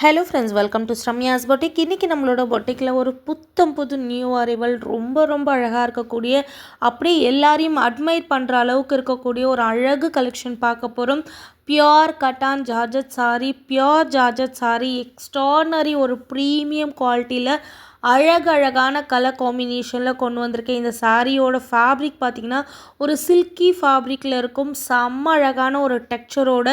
Hello friends welcome to Sramya's boutique இன்றைக்கி நம்மளோட பொட்டிக்கில் ஒரு புத்தம் புது நியூ அரைவல் ரொம்ப ரொம்ப அழகாக இருக்கக்கூடிய அப்படியே எல்லாரையும் அட்மைர் பண்ணுற அளவுக்கு இருக்கக்கூடிய ஒரு அழகு கலெக்ஷன் பார்க்க போகிறோம் pure cotton georgette sari pure georgette sari extraordinary ஒரு ப்ரீமியம் குவாலிட்டியில் அழகழகான கலர் காம்பினேஷனில் கொண்டு வந்திருக்கேன். இந்த சாரியோட ஃபேப்ரிக் பார்த்திங்கன்னா ஒரு சில்கி ஃபேப்ரிக்கில் இருக்கும். செம்ம அழகான ஒரு டெக்ஸ்சரோட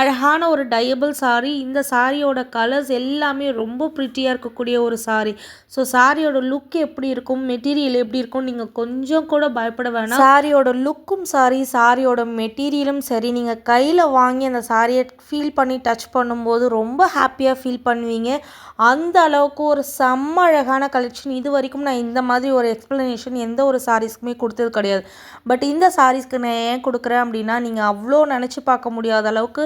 அழகான ஒரு டயபிள் சாரி இந்த சாரியோட கலர்ஸ் எல்லாமே ரொம்ப ப்ரிட்டியாக இருக்கக்கூடிய ஒரு சாரி ஸோ சாரியோட லுக் எப்படி இருக்கும்? மெட்டீரியல் எப்படி இருக்கும் நீங்கள் கொஞ்சம் கூட பயப்பட வேணாம். சாரியோட லுக்கும் சாரி சாரியோட மெட்டீரியலும் சரி. நீங்கள் கையில் வாங்கி அந்த சாரியை ஃபீல் பண்ணி டச் பண்ணும்போது ரொம்ப ஹாப்பியாக ஃபீல் பண்ணுவீங்க. அந்த அளவுக்கு ஒரு செம்ம அழகான கலெக்ஷன் இது வரைக்கும் நான் இந்த மாதிரி ஒரு எக்ஸ்ப்ளனேஷன் எந்த ஒரு சாரீஸ்க்குமே கொடுத்தது கிடையாது. பட் இந்த சாரீஸ்க்கு நான் ஏன் கொடுக்குறேன் அப்படின்னா நீங்கள் அவ்வளோ நினச்சி பார்க்க முடியாத அளவுக்கு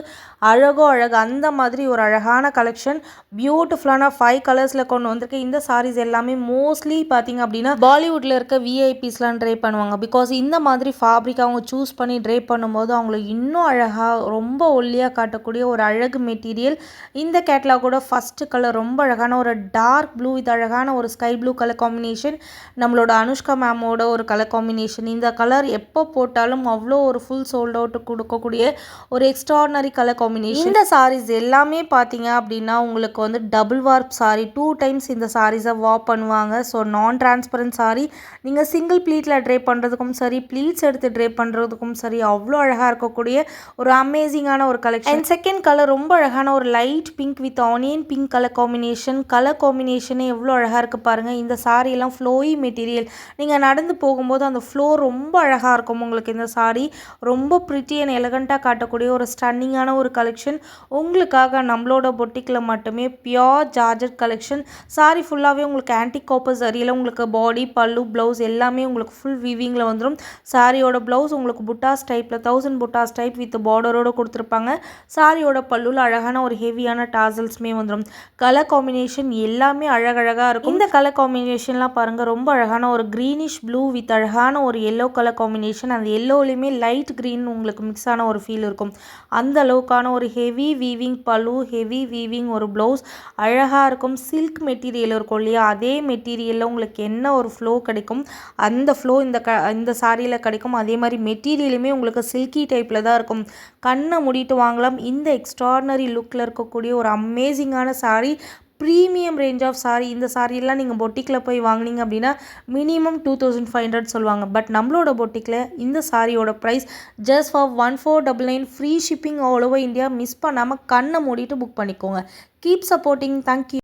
அழகோ அழகு அந்த மாதிரி ஒரு அழகான கலெக்ஷன் பியூட்டிஃபுல்லான ஃபைவ் கலர்ஸில் கொண்டு வந்திருக்கேன் இந்த சாரீஸ் எல்லாமே மோஸ்ட்லி பார்த்தீங்க அப்படின்னா பாலிவுட்டில் இருக்க விஐபிஸ்லாம் ட்ரை பண்ணுவாங்க. பிகாஸ் இந்த மாதிரி ஃபேப்ரிக் அவங்க சூஸ் பண்ணி ட்ரை பண்ணும்போது அவங்கள இன்னும் அழகாக ரொம்ப ஒல்லியாக காட்டக்கூடிய ஒரு அழகு மெட்டீரியல் இந்த கேட்லாகோட ஃபஸ்ட்டு கலர் ரொம்ப அழகான ஒரு டார்க் ப்ளூ இது அழகான ஒரு ஸ்கை ப்ளூ கலர் காம்பினேஷன் நம்மளோட அனுஷ்கா மேமோட ஒரு கலர் காம்பினேஷன் இந்த கலர் எப்போ போட்டாலும் அவ்வளோ ஒரு ஃபுல் சோல்ட் அவுட் கொடுக்கக்கூடிய ஒரு எக்ஸ்ட்ரானரி கலர் காம்பினேஷன் இந்த சாரீஸ் எல்லாமே பார்த்தீங்க அப்படின்னா உங்களுக்கு வந்து double warp sari two times இந்த சாரீஸை வாப் பண்ணுவாங்க. ஸோ நான் டிரான்ஸ்பரண்ட் சாரி நீங்கள் சிங்கிள் ப்ளீட்டில் ட்ரை பண்ணுறதுக்கும் சரி ப்ளீட்ஸ் எடுத்து ட்ரை பண்ணுறதுக்கும் சரி அவ்வளோ அழகாக இருக்கக்கூடிய ஒரு அமேசிங்கான ஒரு கலெக்ஷன் அண்ட் செகண்ட் கலர் ரொம்ப அழகான ஒரு light pink with onion pink colour combination colour காம்பினேஷனே எவ்வளோ அழகாக இருக்குது பாருங்கள் இந்த சாரீலாம் ஃப்ளோயி மெட்டீரியல் நீங்கள் நடந்து போகும்போது அந்த ஃப்ளோ ரொம்ப அழகாக இருக்கும் உங்களுக்கு இந்த சாரீ ரொம்ப ப்ரிட்டி அண்ட் எலகண்ட்டாக காட்டக்கூடிய ஒரு ஸ்டன்னிங்கான ஒரு கலெக்ஷன் உங்களுக்காக நம்மளோட பொட்டிக்கில் மட்டுமே பியோர் ஜார்ஜட் கலெக்ஷன் சாரி ஃபுல்லாகவே உங்களுக்கு ஆன்டி காப்பர் சரியில் உங்களுக்கு பாடி பல்லு ப்ளவுஸ் எல்லாமே உங்களுக்கு ஃபுல் வீவிங்கில் வந்துடும் சாரியோட ப்ளவுஸ் உங்களுக்கு புட்டாஸ் டைப்பில் தௌசண்ட் புட்டாஸ் டைப் வித் பார்டரோடு கொடுத்துருப்பாங்க. சாரியோட பல்லுவில் அழகான ஒரு ஹெவியான டாசல்ஸுமே வந்துடும் கலர் காம்பினேஷன் எல்லாமே அழகழகாக இருக்கும். இந்த கலர் காம்பினேஷன்லாம் பாருங்கள் ரொம்ப அழகான ஒரு க்ரீனிஷ் ப்ளூ வித் அழகான ஒரு எல்லோ கலர் காம்பினேஷன் அந்த எல்லோலையுமே லைட் க்ரீன் உங்களுக்கு மிக்ஸ் ஆன ஒரு ஃபீல் இருக்கும். அந்த அளவுக்கான ஒரு ஹெவி வீவிங் பழு ஹெவி வீவிங் ஒரு ப்ளவுஸ் அழகாக இருக்கும். சில்க் மெட்டீரியல் இருக்கும் இல்லையா? அதே மெட்டீரியலில் உங்களுக்கு என்ன ஒரு ஃப்ளோ கிடைக்கும்? அந்த ஃப்ளோ இந்த க இந்த சாரியில் கிடைக்கும். அதே மாதிரி மெட்டீரியலுமே உங்களுக்கு சில்கி டைப்பில் தான் இருக்கும். கண்ணை முடிட்டு வாங்கலாம். இந்த எக்ஸ்ட்ராடனரி லுக்கில் இருக்கக்கூடிய ஒரு அமேசிங்கான sari premium range of sari இந்த சாரியெல்லாம் நீங்கள் பொட்டிக்கில் போய் வாங்கினீங்க அப்படின்னா minimum two thousand five hundred சொல்லுவாங்க. பட் நம்மளோட பொட்டிக்கில் இந்த சாரியோட price just for one four double nine free shipping all over India miss பண்ணாமல் கண்ணை மூடிட்டு புக் பண்ணிக்கோங்க. Keep supporting thank you